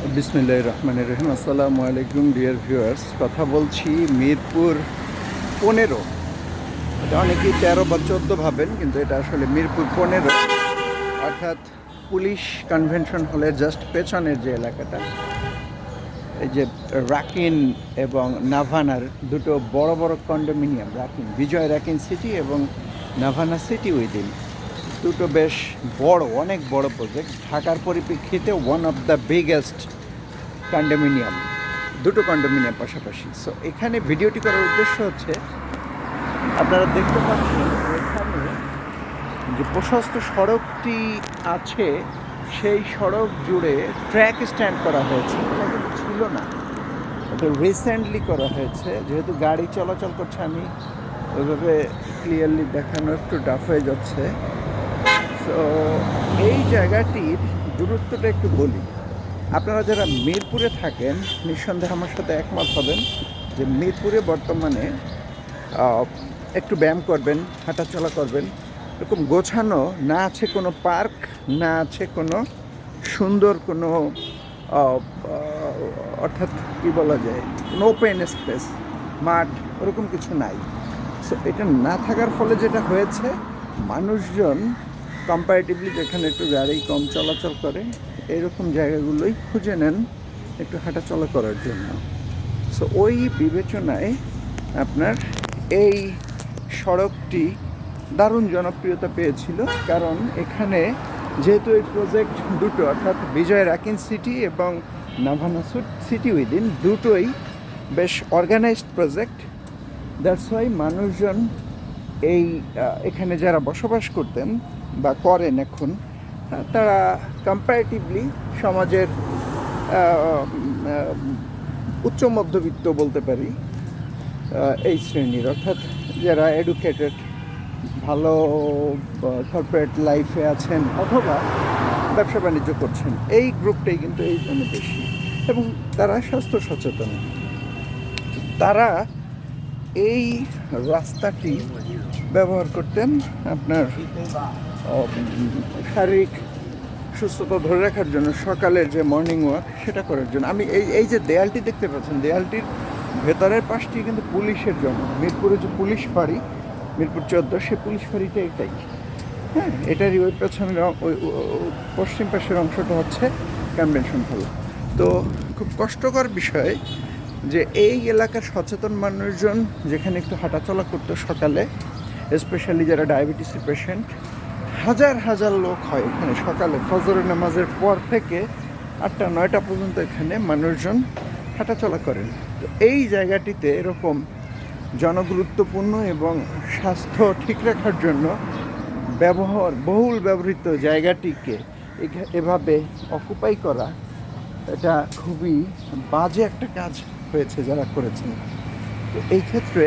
বিসমিল্লাহ রহমানের রহিম। আসসালামু আলাইকুম, ডিয়ার ভিউয়ার্স। কথা বলছি মিরপুর পনেরো। এটা অনেকেই তেরো বা চোদ্দ ভাবেন, কিন্তু এটা আসলে মিরপুর পনেরো। অর্থাৎ পুলিশ কনভেনশন হলের জাস্ট পেছনের যে এলাকাটা, এই যে রাকিন এবং নাভানার দুটো বড় বড় কন্ডোমিনিয়াম, রাকিন, বিজয় রাকিন সিটি এবং নাভানা সিটি উইদিন। দুটো বেশ বড়, অনেক বড় প্রজেক্ট ঢাকার পরিপ্রেক্ষিতে one of the biggest condominium দুটো কন্ডোমিনিয়াম পাশাপাশি। সো এখানে ভিডিওটি করার উদ্দেশ্য হচ্ছে, আপনারা দেখতে পাচ্ছেন এখানে যে প্রশস্ত সড়কটি আছে, সেই সড়ক জুড়ে ট্র্যাক স্ট্যান্ড করা হয়েছে। এটা কিন্তু ছিল না। এটা রিসেন্টলি করা হয়েছে। যেহেতু গাড়ি চলাচল করছে, আমি ওইভাবে ক্লিয়ারলি দেখানো একটু ডাফ হয়ে যাচ্ছে। তো এই জায়গাটির দূরত্বটা একটু বলি। আপনারা যারা মিরপুরে থাকেন, নিঃসন্দেহে আমার সাথে একমত হবেন যে মিরপুরে বর্তমানে একটু ব্যায়াম করবেন, হাঁটাচলা করবেন। এরকম গোছানো, না আছে কোনো পার্ক, না আছে কোনো সুন্দর কোনো অর্থাৎ কী বলা যায়, কোনো ওপেন স্পেস মাঠ, ওরকম কিছু নাই। সো এটা না থাকার ফলে যেটা হয়েছে, মানুষজন কম্পারেটিভলি যেখানে একটু গাড়ি কম চলাচল করে, এরকম জায়গাগুলোই খুঁজে নেন একটু হাঁটাচলা করার জন্য। সো ওই বিবেচনায় আপনার এই সড়কটি দারুণ জনপ্রিয়তা পেয়েছিল, কারণ এখানে যেহেতু এই প্রজেক্ট দুটো, অর্থাৎ বিজয় রাকিন সিটি এবং নাভানা সিটি উইদিন দুটোই বেশ অর্গানাইজড প্রজেক্ট দ্যাটস ওয়াই মানুষজন এই এখানে যারা বসবাস করতেন বা করেন এখন, তারা কম্পারেটিভলি সমাজের উচ্চ মধ্যবিত্ত বলতে পারি এই শ্রেণির, অর্থাৎ যারা এডুকেটেড ভালো কর্পোরেট লাইফে আছেন অথবা ব্যবসা বাণিজ্য করছেন, এই গ্রুপটাই কিন্তু এই জন্য বেশি। এবং তারা স্বাস্থ্য সচেতন। তারা এই রাস্তাটি ব্যবহার করতেন আপনার শারীরিক সুস্থতা ধরে রাখার জন্য সকালের যে মর্নিং ওয়াক সেটা করার জন্য। আমি এই এই যে দেয়ালটি দেখতে পাচ্ছেন, দেয়ালটির ভেতরের পাশটি কিন্তু পুলিশের জন্য। মিরপুরে যে পুলিশ ফাঁড়ি, মিরপুর চোদ্দ, সে পুলিশ ফাঁড়িটা এটাই। হ্যাঁ এটারই ওই পেছনের ওই পশ্চিম পাশের অংশটা হচ্ছে কনভেনশন হল তো খুব কষ্টকর বিষয় যে এই এলাকার সচেতন মানুষজন যেখানে একটু হাঁটাচলা করতো সকালে স্পেশালি যারা ডায়াবেটিসের পেশেন্ট হাজার হাজার লোক হয় এখানে সকালে ফজরের নামাজের পর থেকে আটটা, নয়টা পর্যন্ত এখানে মানুষজন হাঁটাচলা করেন। তো এই জায়গাটিতে এরকম জনগুরুত্বপূর্ণ এবং স্বাস্থ্য ঠিক রাখার জন্য ব্যবহার, বহুল ব্যবহৃত জায়গাটিকে এভাবে অকুপাই করা, এটা খুবই বাজে একটা কাজ হয়েছে যারা করেছেন। তো এই ক্ষেত্রে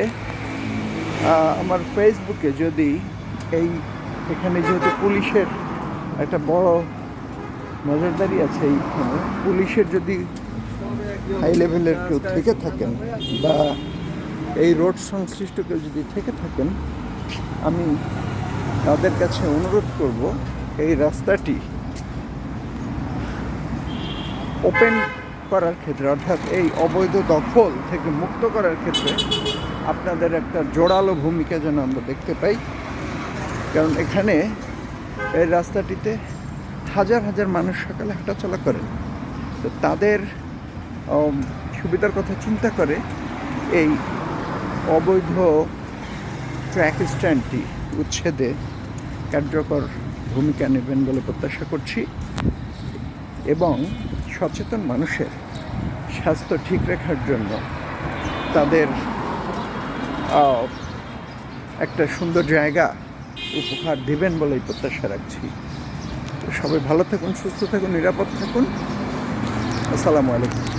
আমার ফেসবুকে যদি এই এখানে যেহেতু পুলিশের একটা বড় নজরদারি আছে এইখানে, পুলিশের যদি হাই লেভেলের কেউ থেকে থাকেন বা এই রোড সংশ্লিষ্ট কেউ যদি থেকে থাকেন, আমি তাদের কাছে অনুরোধ করব এই রাস্তাটি ওপেন করার ক্ষেত্রে, অর্থাৎ এই অবৈধ দখল থেকে মুক্ত করার ক্ষেত্রে আপনাদের একটা জোরালো ভূমিকা যেন আমরা দেখতে পাই। কারণ এখানে এই রাস্তাটিতে হাজার হাজার মানুষ সকালে হাঁটাচলা করেন তো তাদের সুবিধার কথা চিন্তা করে এই অবৈধ ট্র্যাক স্ট্যান্ডটি উচ্ছেদে কার্যকর ভূমিকা নেবেন বলে প্রত্যাশা করছি এবং সচেতন মানুষের স্বাস্থ্য ঠিক রাখার জন্য তাদের একটা সুন্দর জায়গা উপহার দেবেন বলেই প্রত্যাশা রাখছি। সবাই ভালো থাকুন সুস্থ থাকুন নিরাপদ থাকুন। আসসালামু আলাইকুম।